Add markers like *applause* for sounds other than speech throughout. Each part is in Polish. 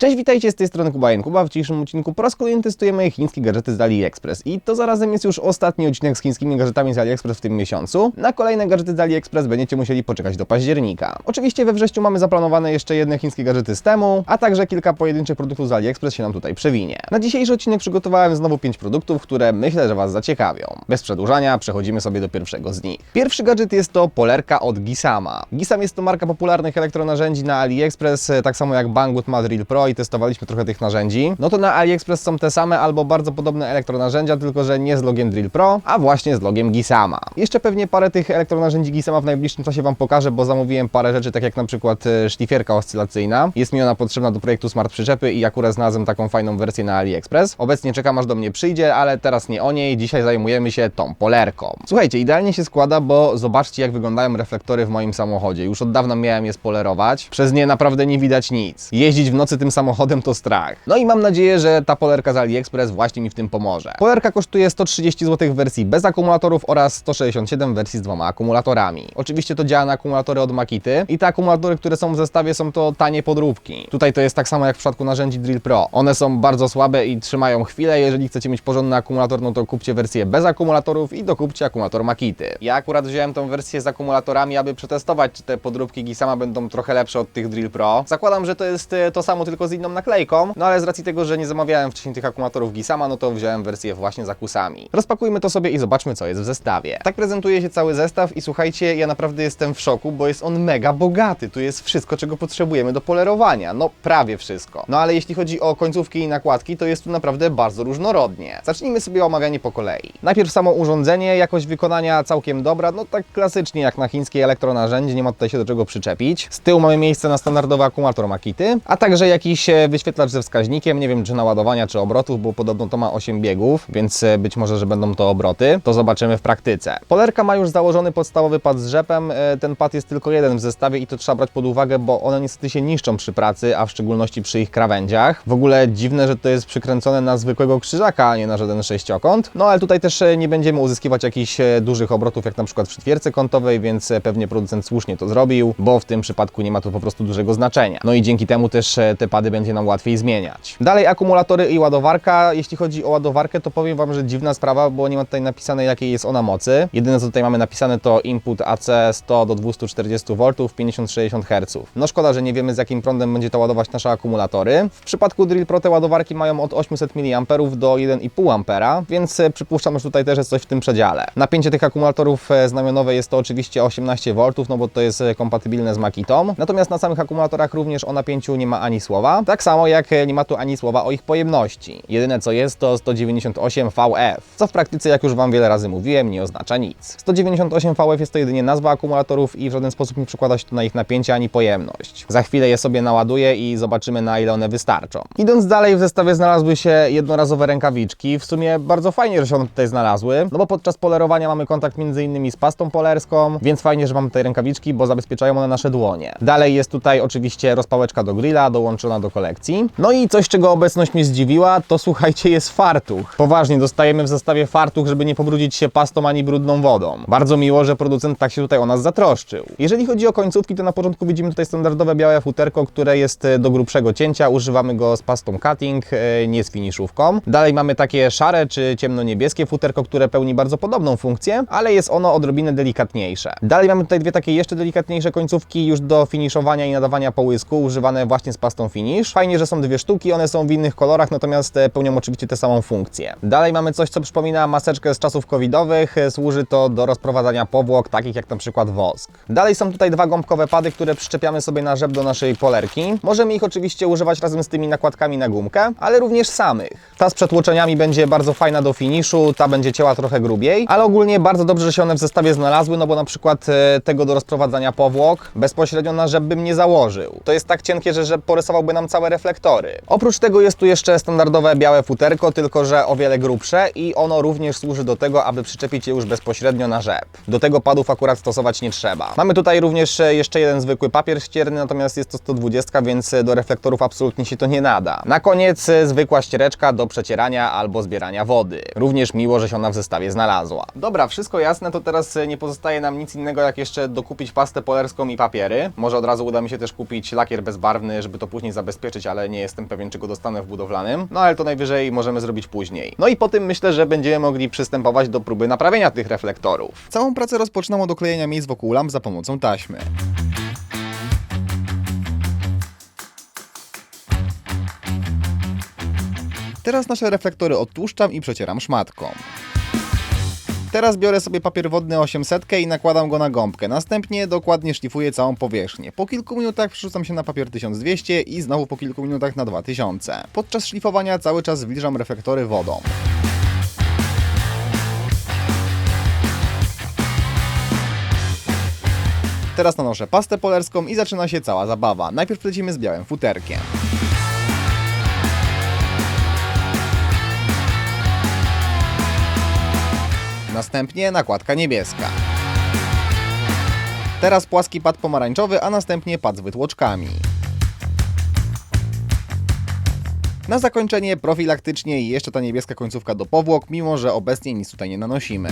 Cześć, witajcie z tej strony Kuba Kuba. W dzisiejszym odcinku po raz kolejny testujemy chińskie gadżety z AliExpress. I to zarazem jest już ostatni odcinek z chińskimi gadżetami z AliExpress w tym miesiącu. Na kolejne gadżety z AliExpress będziecie musieli poczekać do października. Oczywiście we wrześniu mamy zaplanowane jeszcze jedne chińskie gadżety z temu, a także kilka pojedynczych produktów z AliExpress się nam tutaj przewinie. Na dzisiejszy odcinek przygotowałem znowu 5 produktów, które myślę, że Was zaciekawią. Bez przedłużania przechodzimy sobie do pierwszego z nich. Pierwszy gadżet jest to polerka od Gisama. Gisam jest to marka popularnych elektronarzędzi na AliExpress, tak samo jak Banggood ma Drill Pro i testowaliśmy trochę tych narzędzi. No to na AliExpress są te same albo bardzo podobne elektronarzędzia, tylko że nie z logiem Drill Pro, a właśnie z logiem Gisama. Jeszcze pewnie parę tych elektronarzędzi Gisama w najbliższym czasie Wam pokażę, bo zamówiłem parę rzeczy, tak jak na przykład e, szlifierka oscylacyjna. Jest mi ona potrzebna do projektu Smart Przyczepy i akurat znalazłem taką fajną wersję na AliExpress. Obecnie czekam aż do mnie przyjdzie, ale teraz nie o niej, dzisiaj zajmujemy się tą polerką. Słuchajcie, idealnie się składa, bo zobaczcie jak wyglądają reflektory w moim samochodzie. Już od dawna miałem je spolerować. Przez nie naprawdę nie widać nic. Jeździć w nocy tym samochodem to strach. No i mam nadzieję, że ta polerka z AliExpress właśnie mi w tym pomoże. Polerka kosztuje 130 zł w wersji bez akumulatorów oraz 167 w wersji z dwoma akumulatorami. Oczywiście to działa na akumulatory od Makity i te akumulatory, które są w zestawie są to tanie podróbki. Tutaj to jest tak samo jak w przypadku narzędzi Drill Pro. One są bardzo słabe i trzymają chwilę. Jeżeli chcecie mieć porządny akumulator, no to kupcie wersję bez akumulatorów i dokupcie akumulator Makity. Ja akurat wziąłem tą wersję z akumulatorami, aby przetestować, czy te podróbki Gisama będą trochę lepsze od tych Drill Pro. Zakładam, że to jest e, to samo, tylko z inną naklejką, no ale z racji tego, że nie zamawiałem wcześniej tych akumulatorów Gisama, no to wziąłem wersję właśnie z akusami. Rozpakujmy to sobie i zobaczmy, co jest w zestawie. Tak prezentuje się cały zestaw i słuchajcie, ja naprawdę jestem w szoku, bo jest on mega bogaty. Tu jest wszystko, czego potrzebujemy do polerowania. No, prawie wszystko. No ale jeśli chodzi o końcówki i nakładki, to jest tu naprawdę bardzo różnorodnie. Zacznijmy sobie omawianie po kolei. Najpierw samo urządzenie, jakość wykonania całkiem dobra, no tak klasycznie jak na chińskie elektronarzędzie, nie ma tutaj się do czego przyczepić. Z tyłu mamy miejsce na standardowy akumulator Makity, a także jakiś e, wyświetlacz ze wskaźnikiem, nie wiem czy naładowania, czy obrotów, bo podobno to ma 8 biegów, więc e, być może, że będą to obroty. To zobaczymy w praktyce. Polerka ma już założony podstawowy pad z rzepem, e, ten pad jest tylko jeden w zestawie i to trzeba brać pod uwagę, bo one niestety się niszczą przy pracy, a w szczególności przy ich krawędziach. W ogóle dziwne, że to jest przykręcone na zwykłego krzyżaka, a nie na żaden sześciokąt. No ale tutaj też e, nie będziemy uzyskiwać jakichś dużych obrotów, jak na przykład w ćwierce kątowej, więc pewnie producent słusznie to zrobił, bo w tym przypadku nie ma to po prostu dużego znaczenia. No i dzięki temu też te pady będzie nam łatwiej zmieniać. Dalej akumulatory i ładowarka. Jeśli chodzi o ładowarkę, to powiem Wam, że dziwna sprawa, bo nie ma tutaj napisane jakiej jest ona mocy. Jedyne co tutaj mamy napisane to input AC 100 do 240 V 50-60 Hz. No szkoda, że nie wiemy z jakim prądem będzie to ładować nasze akumulatory. W przypadku Drill Pro te ładowarki mają od 800 mA do 1,5 A, więc e, przypuszczam, że tutaj też jest coś w tym przedziale. Napięcie tych akumulatorów e, znamionowe jest to oczywiście 18 V, no bo to jest e, kompatybilne z Makitą. Natomiast na samych akumulatorach również o napięciu nie ma ani słowa. Tak samo jak e, nie ma tu ani słowa o ich pojemności. Jedyne co jest to 198 VF, co w praktyce, jak już Wam wiele razy mówiłem, nie oznacza nic. 198 VF jest to jedynie nazwa akumulatorów i w żaden sposób nie przekłada się to na ich napięcie ani pojemność. Za chwilę je sobie naładuję i zobaczymy na ile one wystarczą. Idąc dalej w zestawie znalazły się jednorazowe rękawiczki. W sumie bardzo fajnie, że się one tutaj znalazły, no bo podczas polerowania mamy kontakt między innymi z pastą polerską, więc fajnie, że mamy tutaj rękawiczki, bo zabezpieczają one nasze dłonie. Dalej jest tutaj oczywiście rozpałeczka do grilla, dołączona do kolekcji. No i coś, czego obecność mnie zdziwiła, to słuchajcie, jest fartuch. Poważnie, dostajemy w zestawie fartuch, żeby nie pobrudzić się pastą ani brudną wodą. Bardzo miło, że producent tak się tutaj o nas zatroszczył. Jeżeli chodzi o końcówki, to na początku widzimy tutaj standardowe białe futerko, które jest e, do grubszego cięcia. Używamy go z pastą cutting, e, nie z finiszówką. Dalej mamy takie szare czy ciemno-niebieskie futerko, które pełni bardzo podobną funkcję, ale jest ono odrobinę delikatniejsze. Dalej mamy tutaj dwie takie jeszcze delikatniejsze końcówki już do finiszowania i nadawania połysku, używane właśnie z pastą finish. Fajnie, że są dwie sztuki, one są w innych kolorach, natomiast e, pełnią oczywiście tę samą funkcję. Dalej mamy coś, co przypomina maseczkę z czasów covidowych. E, Służy to do rozprowadzania powłok, takich jak na przykład wosk. Dalej są tutaj dwa gąbkowe pady, które przyczepiamy sobie na rzep do naszej polerki. Możemy ich oczywiście używać razem z tymi nakładkami na gumkę, ale również samych. Ta z przetłoczeniami będzie bardzo fajna do finiszu, ta będzie cięła trochę grubiej, ale ogólnie bardzo dobrze, że się one w zestawie znalazły, no bo na przykład e, tego do rozprowadzania powłok bezpośrednio na rzep bym nie założył. To jest tak cienkie, że rzep porysowałby nam całe reflektory. Oprócz tego jest tu jeszcze standardowe białe futerko, tylko że o wiele grubsze i ono również służy do tego, aby przyczepić je już bezpośrednio na rzep. Do tego padów akurat stosować nie trzeba. Mamy tutaj również e, jeszcze jeden zwykły papier ścierny, natomiast jest to 120, więc e, do reflektorów absolutnie się to nie nada. Na koniec e, zwykła ściereczka do przecierania albo zbierania wody. Również miło, że się ona w zestawie znalazła. Dobra, wszystko jasne, to teraz nie pozostaje nam nic innego jak jeszcze dokupić pastę polerską i papiery. Może od razu uda mi się też kupić lakier bezbarwny, żeby to później zabezpieczyć zabezpieczyć, ale nie jestem pewien, czy go dostanę w budowlanym. No ale to najwyżej możemy zrobić później. No i po tym myślę, że będziemy mogli przystępować do próby naprawienia tych reflektorów. Całą pracę rozpoczynam od doklejenia miejsc wokół lamp za pomocą taśmy. Teraz nasze reflektory odtłuszczam i przecieram szmatką. Teraz biorę sobie papier wodny 800 i nakładam go na gąbkę. Następnie dokładnie szlifuję całą powierzchnię. Po kilku minutach przerzucam się na papier 1200 i znowu po kilku minutach na 2000. Podczas szlifowania cały czas wilżam reflektory wodą. Teraz nanoszę pastę polerską i zaczyna się cała zabawa. Najpierw lecimy z białym futerkiem. Następnie nakładka niebieska. Teraz płaski pad pomarańczowy, a następnie pad z wytłoczkami. Na zakończenie profilaktycznie i jeszcze ta niebieska końcówka do powłok, mimo że obecnie nic tutaj nie nanosimy.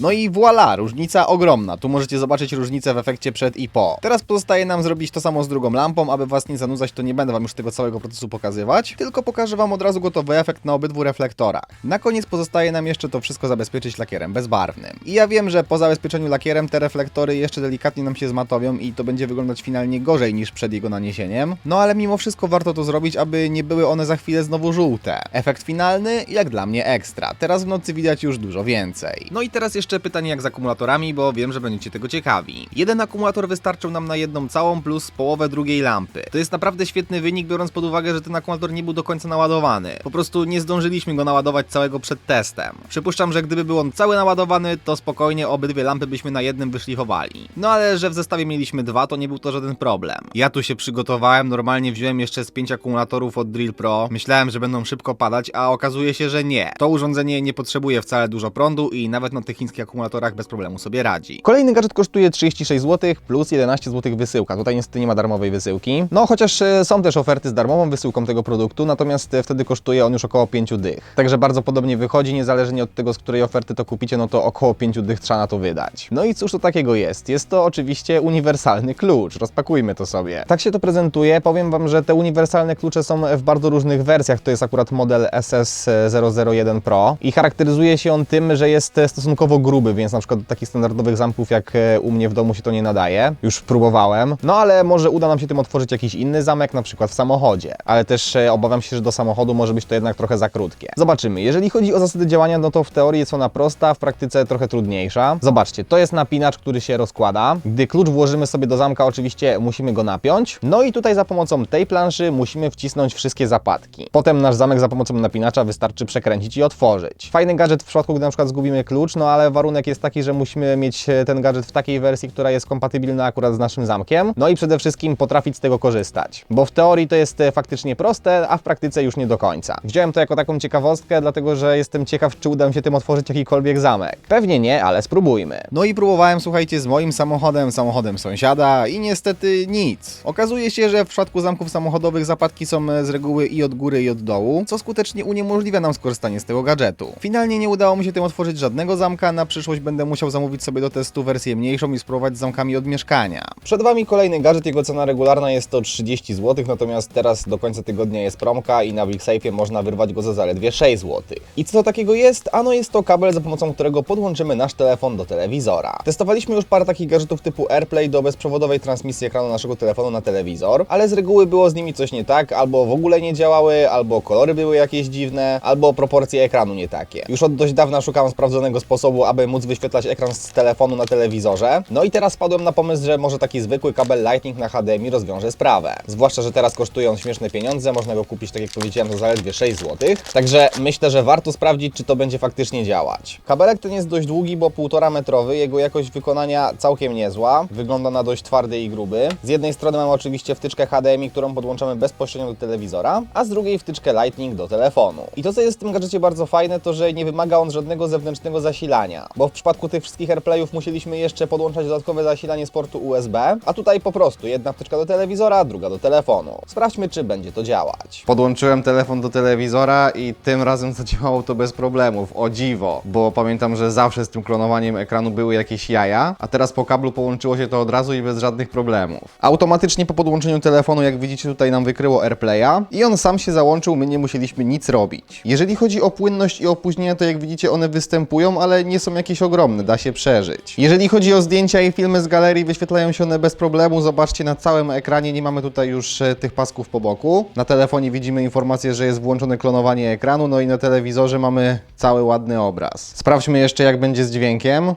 No i voilà, różnica ogromna. Tu możecie zobaczyć różnicę w efekcie przed i po. Teraz pozostaje nam zrobić to samo z drugą lampą, aby was nie zanudzać, to nie będę wam już tego całego procesu pokazywać, tylko pokażę wam od razu gotowy efekt na obydwu reflektorach. Na koniec pozostaje nam jeszcze to wszystko zabezpieczyć lakierem bezbarwnym. I ja wiem, że po zabezpieczeniu lakierem te reflektory jeszcze delikatnie nam się zmatowią i to będzie wyglądać finalnie gorzej niż przed jego naniesieniem. No ale mimo wszystko warto to zrobić, aby nie były one za chwilę znowu żółte. Efekt finalny, jak dla mnie ekstra. Teraz w nocy widać już dużo więcej. No i teraz jeszcze pytanie jak z akumulatorami, bo wiem, że będziecie tego ciekawi. Jeden akumulator wystarczył nam na jedną całą plus połowę drugiej lampy. To jest naprawdę świetny wynik, biorąc pod uwagę, że ten akumulator nie był do końca naładowany. Po prostu nie zdążyliśmy go naładować całego przed testem. Przypuszczam, że gdyby był on cały naładowany, to spokojnie obydwie lampy byśmy na jednym wyszlifowali. No ale że w zestawie mieliśmy dwa, to nie był to żaden problem. Ja tu się przygotowałem, normalnie wziąłem jeszcze z pięć akumulatorów od Drill Pro. Myślałem, że będą szybko padać, a okazuje się, że nie. To urządzenie nie potrzebuje wcale dużo prądu i nawet na tych chińskich akumulatorach bez problemu sobie radzi. Kolejny gadżet kosztuje 36 zł plus 11 zł wysyłka. Tutaj niestety nie ma darmowej wysyłki. No chociaż e, są też oferty z darmową wysyłką tego produktu, natomiast e, wtedy kosztuje on już około 5 dych. Także bardzo podobnie wychodzi, niezależnie od tego, z której oferty to kupicie, no to około 5 dych trzeba na to wydać. No i cóż to takiego jest? Jest to oczywiście uniwersalny klucz. Rozpakujmy to sobie. Tak się to prezentuje. Powiem Wam, że te uniwersalne klucze są w bardzo różnych wersjach. To jest akurat model SS001 Pro i charakteryzuje się on tym, że jest e, stosunkowo gruby, więc na przykład do takich standardowych zamków jak e, u mnie w domu się to nie nadaje. Już próbowałem. No ale może uda nam się tym otworzyć jakiś inny zamek, na przykład w samochodzie. Ale też e, obawiam się, że do samochodu może być to jednak trochę za krótkie. Zobaczymy. Jeżeli chodzi o zasady działania, no to w teorii jest ona prosta, w praktyce trochę trudniejsza. Zobaczcie, to jest napinacz, który się rozkłada. Gdy klucz włożymy sobie do zamka, oczywiście musimy go napiąć. No i tutaj za pomocą tej planszy musimy wcisnąć wszystkie zapadki. Potem nasz zamek za pomocą napinacza wystarczy przekręcić i otworzyć. Fajny gadżet w przypadku, gdy na przykład zgubimy klucz, no ale warunek jest taki, że musimy mieć e, ten gadżet w takiej wersji, która jest kompatybilna akurat z naszym zamkiem. No i przede wszystkim potrafić z tego korzystać. Bo w teorii to jest e, faktycznie proste, a w praktyce już nie do końca. Wziąłem to jako taką ciekawostkę, dlatego że jestem ciekaw, czy uda mi się tym otworzyć jakikolwiek zamek. Pewnie nie, ale spróbujmy. No i próbowałem, słuchajcie, z moim samochodem, samochodem sąsiada i niestety nic. Okazuje się, że w przypadku zamków samochodowych zapadki są e, z reguły i od góry, i od dołu, co skutecznie uniemożliwia nam skorzystanie z tego gadżetu. Finalnie nie udało mi się tym otworzyć żadnego zamka, na przyszłość będę musiał zamówić sobie do testu wersję mniejszą i spróbować z zamkami od mieszkania. Przed Wami kolejny gadżet, jego cena regularna jest to 30 zł, natomiast teraz do końca tygodnia jest promka i na BigSafe można wyrwać go za zaledwie 6 zł. I co to takiego jest? Ano jest to kabel, za pomocą którego podłączymy nasz telefon do telewizora. Testowaliśmy już parę takich gadżetów typu AirPlay do bezprzewodowej transmisji ekranu naszego telefonu na telewizor, ale z reguły było z nimi coś nie tak, albo w ogóle nie działały, albo kolory były jakieś dziwne, albo proporcje ekranu nie takie. Już od dość dawna szukałem sprawdzonego sposobu, aby móc wyświetlać ekran z telefonu na telewizorze. No i teraz padłem na pomysł, że może taki zwykły kabel Lightning na HDMI rozwiąże sprawę. Zwłaszcza, że teraz kosztują śmieszne pieniądze, można go kupić, tak jak powiedziałem, za zaledwie 6 zł. Także myślę, że warto sprawdzić, czy to będzie faktycznie działać. Kabelek ten jest dość długi, bo 1,5 metrowy, jego jakość wykonania całkiem niezła. Wygląda na dość twardy i gruby. Z jednej strony mamy oczywiście wtyczkę HDMI, którą podłączamy bezpośrednio do telewizora, a z drugiej wtyczkę Lightning do telefonu. I to, co jest w tym gadżecie bardzo fajne, to że nie wymaga on żadnego zewnętrznego zasilania. Podłączenia, bo w przypadku tych wszystkich AirPlayów musieliśmy jeszcze podłączać dodatkowe zasilanie z portu USB, a tutaj po prostu jedna wtyczka do telewizora, druga do telefonu. Sprawdźmy, czy będzie to działać. Podłączyłem telefon do telewizora i tym razem *laughs* zadziałało to bez problemów, o dziwo, bo pamiętam, że zawsze z tym klonowaniem ekranu były jakieś jaja, a teraz po kablu połączyło się to od razu i bez żadnych problemów. Automatycznie po podłączeniu telefonu, jak widzicie tutaj nam wykryło AirPlaya i on sam się załączył, my nie musieliśmy nic robić. Jeżeli chodzi o płynność i opóźnienia, to jak widzicie one występują, ale nie są jakieś ogromne, da się przeżyć. Jeżeli chodzi o zdjęcia i filmy z galerii, wyświetlają się one bez problemu, zobaczcie na całym ekranie, nie mamy tutaj już e, tych pasków po boku. Na telefonie widzimy informację, że jest włączone klonowanie ekranu, no i na telewizorze mamy cały ładny obraz. Sprawdźmy jeszcze jak będzie z dźwiękiem.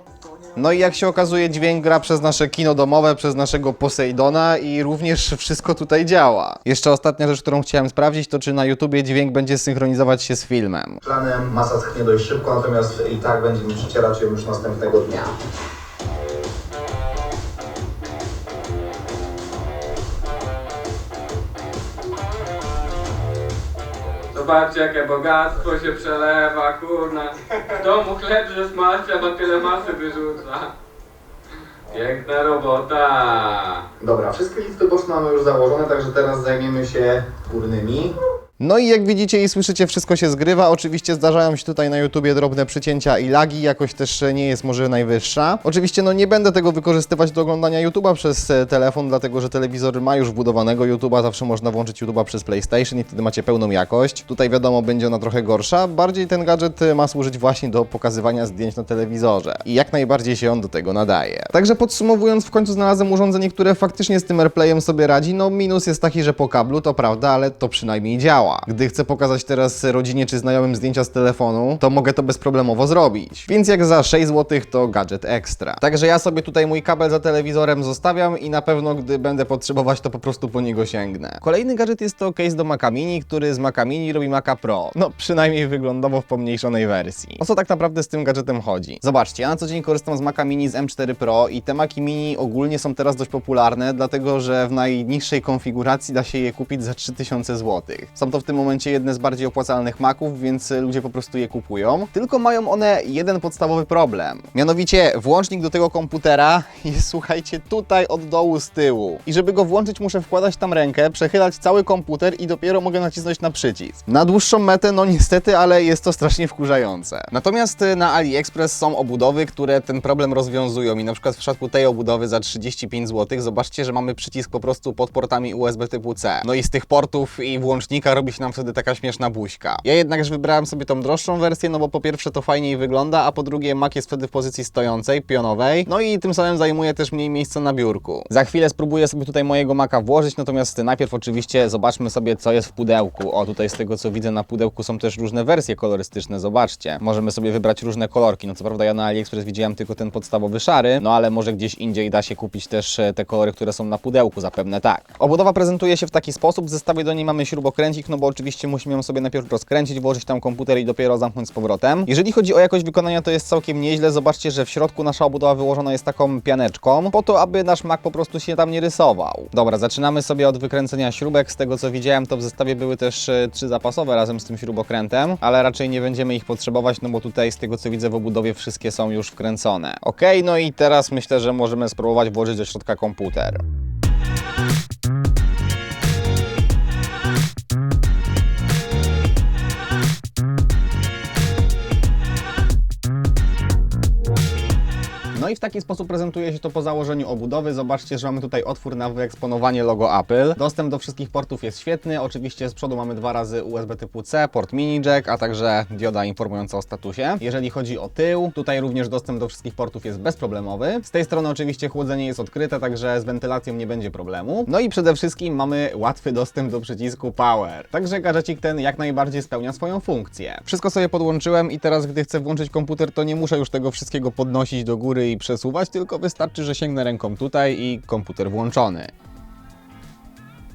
No i jak się okazuje, dźwięk gra przez nasze kino domowe, przez naszego Poseidona i również wszystko tutaj działa. Jeszcze ostatnia rzecz, którą chciałem sprawdzić, to czy na YouTubie dźwięk będzie synchronizować się z filmem. Planem masa schnie dość szybko, natomiast i tak będzie mi przecierać ją już następnego dnia. Zobaczcie jakie bogactwo się przelewa, kurna. W domu chleb ze smalca, no tyle masy wyrzuca. Piękna robota. Dobra, wszystkie listy boczne mamy już założone, także teraz zajmiemy się górnymi. No i jak widzicie i słyszycie, wszystko się zgrywa. Oczywiście zdarzają się tutaj na YouTubie drobne przycięcia i lagi, jakoś też nie jest może najwyższa. Oczywiście no nie będę tego wykorzystywać do oglądania YouTube'a przez e, telefon, dlatego że telewizor ma już wbudowanego YouTube'a, zawsze można włączyć YouTube'a przez PlayStation i wtedy macie pełną jakość. Tutaj wiadomo będzie ona trochę gorsza, bardziej ten gadżet e, ma służyć właśnie do pokazywania zdjęć na telewizorze i jak najbardziej się on do tego nadaje. Także podsumowując, w końcu znalazłem urządzenie, które faktycznie z tym AirPlayem sobie radzi. No minus jest taki, że po kablu to prawda, ale to przynajmniej działa. Gdy chcę pokazać teraz rodzinie czy znajomym zdjęcia z telefonu, to mogę to bezproblemowo zrobić. Więc jak za 6 zł to gadżet ekstra. Także ja sobie tutaj mój kabel za telewizorem zostawiam i na pewno gdy będę potrzebować, to po prostu po niego sięgnę. Kolejny gadżet jest to case do Maca Mini, który z Maca Mini robi Maca Pro. No przynajmniej wyglądowo w pomniejszonej wersji. O co tak naprawdę z tym gadżetem chodzi? Zobaczcie, ja na co dzień korzystam z Maca Mini z M4 Pro i te Maci Mini ogólnie są teraz dość popularne, dlatego że w najniższej konfiguracji da się je kupić za 3000 zł. Są to w tym momencie jedne z bardziej opłacalnych Maców, więc ludzie po prostu je kupują. Tylko mają one jeden podstawowy problem. Mianowicie włącznik do tego komputera *laughs* jest, słuchajcie, tutaj od dołu z tyłu. I żeby go włączyć, muszę wkładać tam rękę, przechylać cały komputer i dopiero mogę nacisnąć na przycisk. Na dłuższą metę, no niestety, ale jest to strasznie wkurzające. Natomiast y, na AliExpress są obudowy, które ten problem rozwiązują i na przykład w przypadku tej obudowy za 35 zł zobaczcie, że mamy przycisk po prostu pod portami USB typu C. No i z tych portów i włącznika robi się nam wtedy taka śmieszna buźka. Ja jednakże wybrałem sobie tą droższą wersję, no bo po pierwsze to fajniej wygląda, a po drugie Mac jest wtedy w pozycji stojącej, pionowej, no i tym samym zajmuje też mniej miejsca na biurku. Za chwilę spróbuję sobie tutaj mojego Maca włożyć, natomiast najpierw oczywiście zobaczmy sobie co jest w pudełku. O, tutaj z tego co widzę na pudełku są też różne wersje kolorystyczne, zobaczcie. Możemy sobie wybrać różne kolorki, no co prawda ja na AliExpress widziałem tylko ten podstawowy szary, no ale może gdzieś indziej da się kupić też e, te kolory, które są na pudełku, zapewne tak. Obudowa prezentuje się w taki sposób, w zestawie do niej mamy śrubokręcik, no bo oczywiście musimy ją sobie najpierw rozkręcić, włożyć tam komputer i dopiero zamknąć z powrotem. Jeżeli chodzi o jakość wykonania, to jest całkiem nieźle. Zobaczcie, że w środku nasza obudowa wyłożona jest taką pianeczką, po to, aby nasz Mac po prostu się tam nie rysował. Dobra, zaczynamy sobie od wykręcenia śrubek. Z tego co widziałem, to w zestawie były też e, trzy zapasowe razem z tym śrubokrętem, ale raczej nie będziemy ich potrzebować, no bo tutaj z tego co widzę w obudowie wszystkie są już wkręcone. Ok, no i teraz myślę, że możemy spróbować włożyć do środka komputer. I w taki sposób prezentuje się to po założeniu obudowy. Zobaczcie, że mamy tutaj otwór na wyeksponowanie logo Apple. Dostęp do wszystkich portów jest świetny. Oczywiście z przodu mamy dwa razy USB typu C, port mini jack, a także dioda informująca o statusie. Jeżeli chodzi o tył, tutaj również dostęp do wszystkich portów jest bezproblemowy. Z tej strony oczywiście chłodzenie jest odkryte, także z wentylacją nie będzie problemu. No i przede wszystkim mamy łatwy dostęp do przycisku Power. Także gadżecik ten jak najbardziej spełnia swoją funkcję. Wszystko sobie podłączyłem i teraz gdy chcę włączyć komputer, to nie muszę już tego wszystkiego podnosić do góry i przesuwać, tylko wystarczy, że sięgnę ręką tutaj i komputer włączony.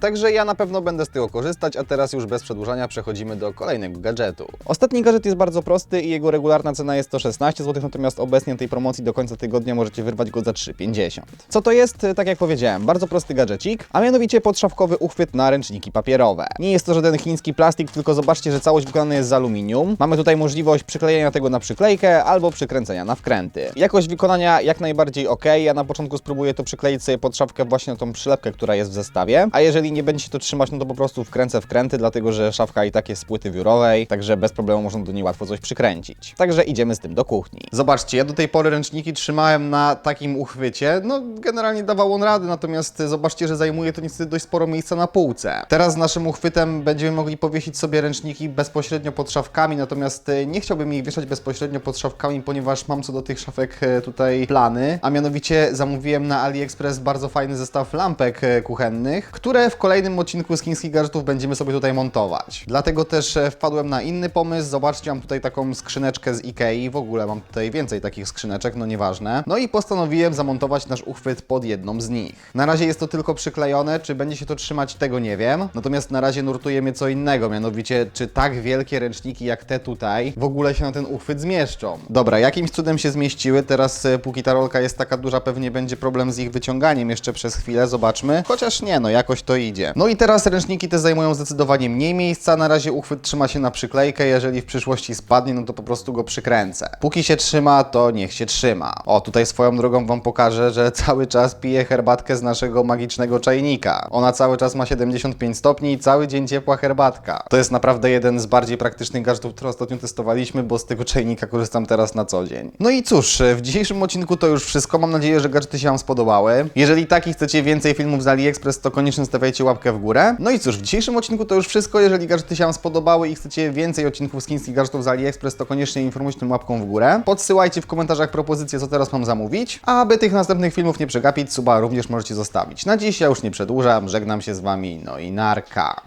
Także ja na pewno będę z tego korzystać, a teraz już bez przedłużania przechodzimy do kolejnego gadżetu. Ostatni gadżet jest bardzo prosty i jego regularna cena jest 116 zł, natomiast obecnie tej promocji do końca tygodnia możecie wyrwać go za 3,50. Co to jest? Tak jak powiedziałem, bardzo prosty gadżecik, a mianowicie podszawkowy uchwyt na ręczniki papierowe. Nie jest to żaden chiński plastik, tylko zobaczcie, że całość wykonana jest z aluminium. Mamy tutaj możliwość przyklejenia tego na przyklejkę albo przykręcenia na wkręty. Jakość wykonania jak najbardziej ok. Ja na początku spróbuję to przykleić sobie pod szafkę właśnie na tą przylepkę, która jest w zestawie, a jeżeli nie będzie się to trzymać, no to po prostu wkręcę wkręty, dlatego że szafka i tak jest z płyty wiórowej, także bez problemu można do niej łatwo coś przykręcić. Także idziemy z tym do kuchni. Zobaczcie, ja do tej pory ręczniki trzymałem na takim uchwycie, no generalnie dawał on rady, natomiast zobaczcie, że zajmuje to niestety dość sporo miejsca na półce. Teraz z naszym uchwytem będziemy mogli powiesić sobie ręczniki bezpośrednio pod szafkami, natomiast e, nie chciałbym ich wieszać bezpośrednio pod szafkami, ponieważ mam co do tych szafek e, tutaj plany, a mianowicie zamówiłem na AliExpress bardzo fajny zestaw lampek e, kuchennych, które w kolejnym odcinku z chińskich gadżetów będziemy sobie tutaj montować. Dlatego też e, wpadłem na inny pomysł. Zobaczcie, mam tutaj taką skrzyneczkę z Ikei, w ogóle mam tutaj więcej takich skrzyneczek, no nieważne. No i postanowiłem zamontować nasz uchwyt pod jedną z nich. Na razie jest to tylko przyklejone, czy będzie się to trzymać, tego nie wiem. Natomiast na razie nurtuje mnie co innego, mianowicie czy tak wielkie ręczniki jak te tutaj w ogóle się na ten uchwyt zmieszczą. Dobra, jakimś cudem się zmieściły, teraz e, póki ta rolka jest taka duża, pewnie będzie problem z ich wyciąganiem jeszcze przez chwilę, zobaczmy. Chociaż nie, no jakoś to idzie. No i teraz ręczniki te zajmują zdecydowanie mniej miejsca, na razie uchwyt trzyma się na przyklejkę, jeżeli w przyszłości spadnie, no to po prostu go przykręcę. Póki się trzyma, to niech się trzyma. O, tutaj swoją drogą Wam pokażę, że *laughs* cały czas piję herbatkę z naszego magicznego czajnika. Ona cały czas ma 75 stopni i cały dzień ciepła herbatka. To jest naprawdę jeden z bardziej praktycznych gadżetów, które ostatnio testowaliśmy, bo z tego czajnika korzystam teraz na co dzień. No i cóż, w dzisiejszym odcinku to już wszystko. Mam nadzieję, że gadżety się Wam spodobały. Jeżeli tak i chcecie więcej filmów z AliExpress, to koniecznie stawiajcie łapkę w górę. No i cóż, w dzisiejszym odcinku to już wszystko. Jeżeli gadżety się Wam spodobały i chcecie więcej odcinków z chińskich gadżetów z AliExpress, to koniecznie informujcie tym łapką w górę. Podsyłajcie w komentarzach propozycje, co teraz mam zamówić. A aby tych następnych filmów nie przegapić, suba również możecie zostawić. Na dziś ja już nie przedłużam, żegnam się z Wami, no i narka.